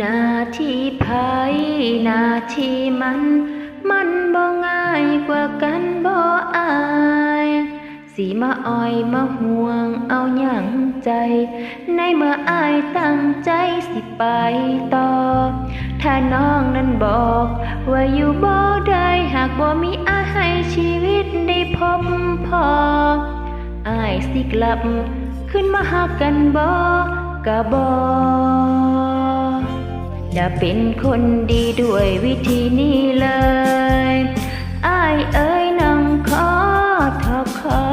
นาที่ไผหน้าทีมัน มันบ่ง่ายกว่ากันบ่อายสีมาอ้อยมาห่วงเอาหยังใจ ในเมื่ออายตั้งใจสิไปต่อ ถ้าน้องนั้นบอก ว่าอยู่บ่ได้หากบ่มีอายให้ชีวิตได้พบพออายสิกลับ ขึ้นมาหากันบ่กะบ่ จะเป็นคนดีด้วยวิธีนี้เลยอายเอ้ยนังขอทอคอ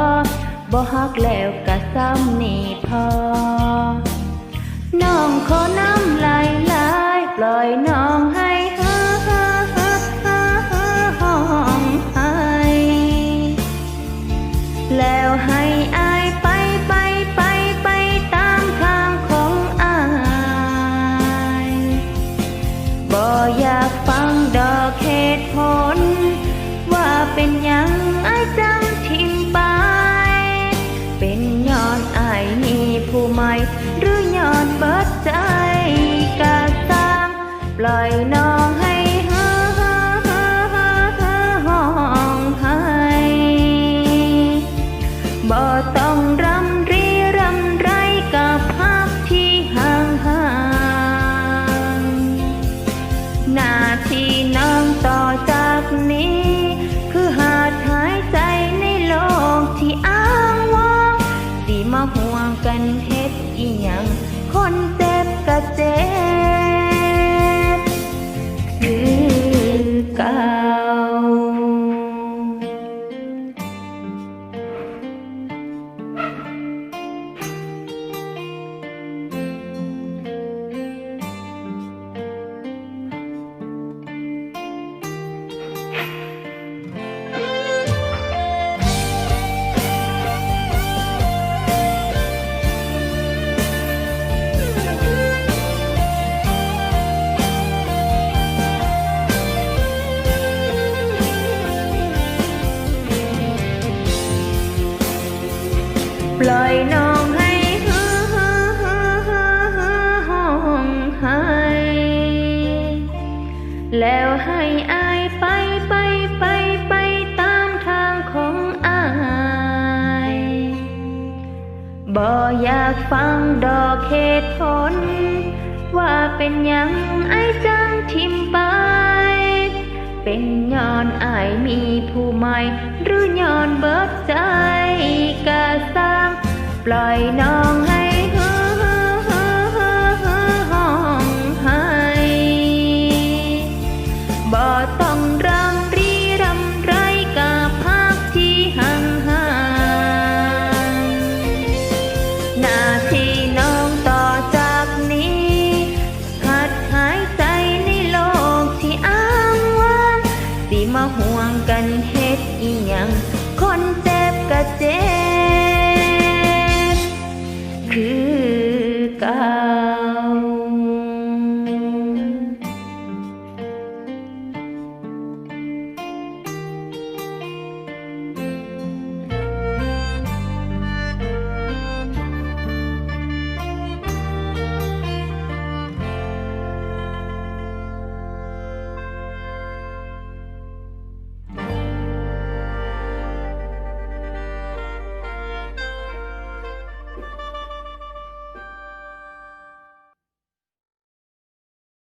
บ่ฮักแล้วกะซ้ำนี่พอ น้องขอน้ำลายลายปล่อยน้องให้ ใหม่หรือย้อนเบิดใจกะสร้างปล่อยน้อง กันเฮ็ดอีหยังคน ล่อยน้องให้ฮ่าฮ่าฮ่าฮ่าฮ่าห้องให้แล้วให้อายไปไปไปไปตามทางของอายบ่อยากฟังดอกเหตุผล ว่าเป็นยังไอ้ายจังทิมไป เป็นย้อนอายมีผู้ใหม่หรือย้อนเบิดใจกะสร้าง ปล่อยน้องให้ ง คนเจ็บก็เจ็บ